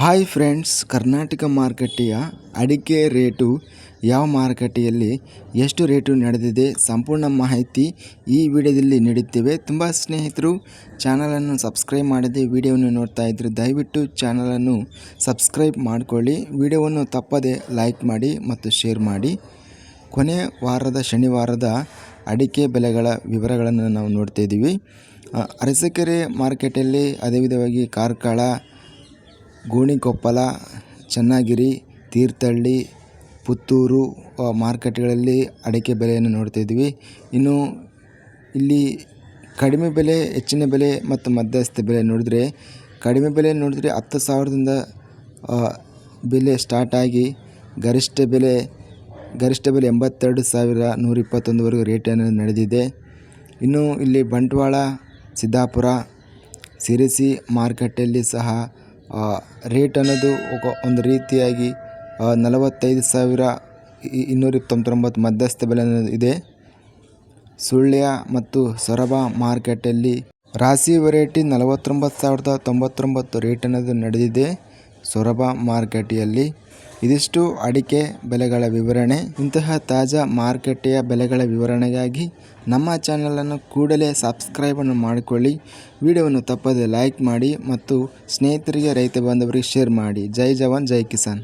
Hi friends, Karnataka ಮಾರುಕಟ್ಟೆಯ ಅಡಿಕೆ rate ಯಾವ ಮಾರುಕಟ್ಟೆಯಲ್ಲಿ ಎಷ್ಟು ರೇಟು ನಡೆದಿದೆ ಸಂಪೂರ್ಣ ಮಾಹಿತಿ ಈ ವಿಡಿಯೋದಲ್ಲಿ ನೀಡುತ್ತೇವೆ. ತುಂಬ ಸ್ನೇಹಿತರು ಚಾನಲನ್ನು ಸಬ್ಸ್ಕ್ರೈಬ್ ಮಾಡದೆ ವಿಡಿಯೋವನ್ನು ನೋಡ್ತಾ ಇದ್ದರು ದಯವಿಟ್ಟು ಚಾನಲನ್ನು ಸಬ್ಸ್ಕ್ರೈಬ್ ಮಾಡಿಕೊಳ್ಳಿ. ವಿಡಿಯೋವನ್ನು ತಪ್ಪದೆ ಲೈಕ್ ಮಾಡಿ ಮತ್ತು ಶೇರ್ ಮಾಡಿ. ಕೊನೆ ವಾರದ, ಶನಿವಾರದ ಅಡಿಕೆ ಬೆಲೆಗಳ ವಿವರಗಳನ್ನು ನಾವು ನೋಡ್ತಾ ಇದ್ದೀವಿ. ಅರಸಕೆರೆ ಮಾರ್ಕೆಟಲ್ಲಿ ಅದೇ ವಿಧವಾಗಿ ಕಾರ್ಕಳ ಗೋಣಿಕೊಪ್ಪಲ, ಚನ್ನಗಿರಿ, ತೀರ್ಥಹಳ್ಳಿ, ಪುತ್ತೂರು ಮಾರ್ಕೆಟ್ಗಳಲ್ಲಿ ಅಡಿಕೆ ಬೆಲೆಯನ್ನು ನೋಡ್ತಾಯಿದ್ವಿ ಇನ್ನು ಇಲ್ಲಿ ಕಡಿಮೆ ಬೆಲೆ, ಹೆಚ್ಚಿನ ಬೆಲೆ ಮತ್ತು ಮಧ್ಯಸ್ಥ ಬೆಲೆ ನೋಡಿದರೆ, ಕಡಿಮೆ ಬೆಲೆ ನೋಡಿದರೆ ಹತ್ತು ಸಾವಿರದಿಂದ ಬೆಲೆ ಸ್ಟಾರ್ಟ್ ಆಗಿ ಗರಿಷ್ಠ ಬೆಲೆ ಗರಿಷ್ಠ ಬೆಲೆ ಎಂಬತ್ತೆರಡು ಸಾವಿರ ನೂರ ಇಪ್ಪತ್ತೊಂದುವರೆಗೂ ರೇಟನ್ನು ನಡೆದಿದೆ. ಇನ್ನು ಇಲ್ಲಿ ಬಂಟ್ವಾಳ, ಸಿದ್ದಾಪುರ, ಸಿರಿಸಿ ಮಾರುಕಟ್ಟೆಯಲ್ಲಿ ಸಹ ರೇಟ್ ಅನ್ನೋದು ಒಂದು ರೀತಿಯಾಗಿ ನಲವತ್ತೈದು ಸಾವಿರ ಇನ್ನೂರ ತೊಂಬತ್ತೊಂಬತ್ತು ಮಧ್ಯಸ್ಥ ಬೆಲೆ ಅನ್ನೋದು ಇದೆ. ಸುಳ್ಯ ಮತ್ತು ಸೊರಬ ಮಾರ್ಕೆಟಲ್ಲಿ ರಾಶಿ ವೆರೈಟಿ ನಲವತ್ತೊಂಬತ್ತು ಸಾವಿರದ ತೊಂಬತ್ತೊಂಬತ್ತು ರೇಟ್ ಅನ್ನೋದು ನಡೆದಿದೆ. ಸೊರಬ ಮಾರುಕಟ್ಟೆಯಲ್ಲಿ ಇದಿಷ್ಟು ಅಡಿಕೆ ಬೆಲೆಗಳ ವಿವರಣೆ. ಇಂತಹ ತಾಜಾ ಮಾರುಕಟ್ಟೆಯ ಬೆಲೆಗಳ ವಿವರಣೆಗಾಗಿ ನಮ್ಮ ಚಾನಲನ್ನು ಕೂಡಲೇ ಸಬ್ಸ್ಕ್ರೈಬನ್ನು ಮಾಡಿಕೊಳ್ಳಿ. ವಿಡಿಯೋವನ್ನು ತಪ್ಪದೆ ಲೈಕ್ ಮಾಡಿ ಮತ್ತು ಸ್ನೇಹಿತರಿಗೆ, ರೈತ ಬಾಂಧವರಿಗೆ ಶೇರ್ ಮಾಡಿ. ಜೈ ಜವಾನ್, ಜೈ ಕಿಸಾನ್.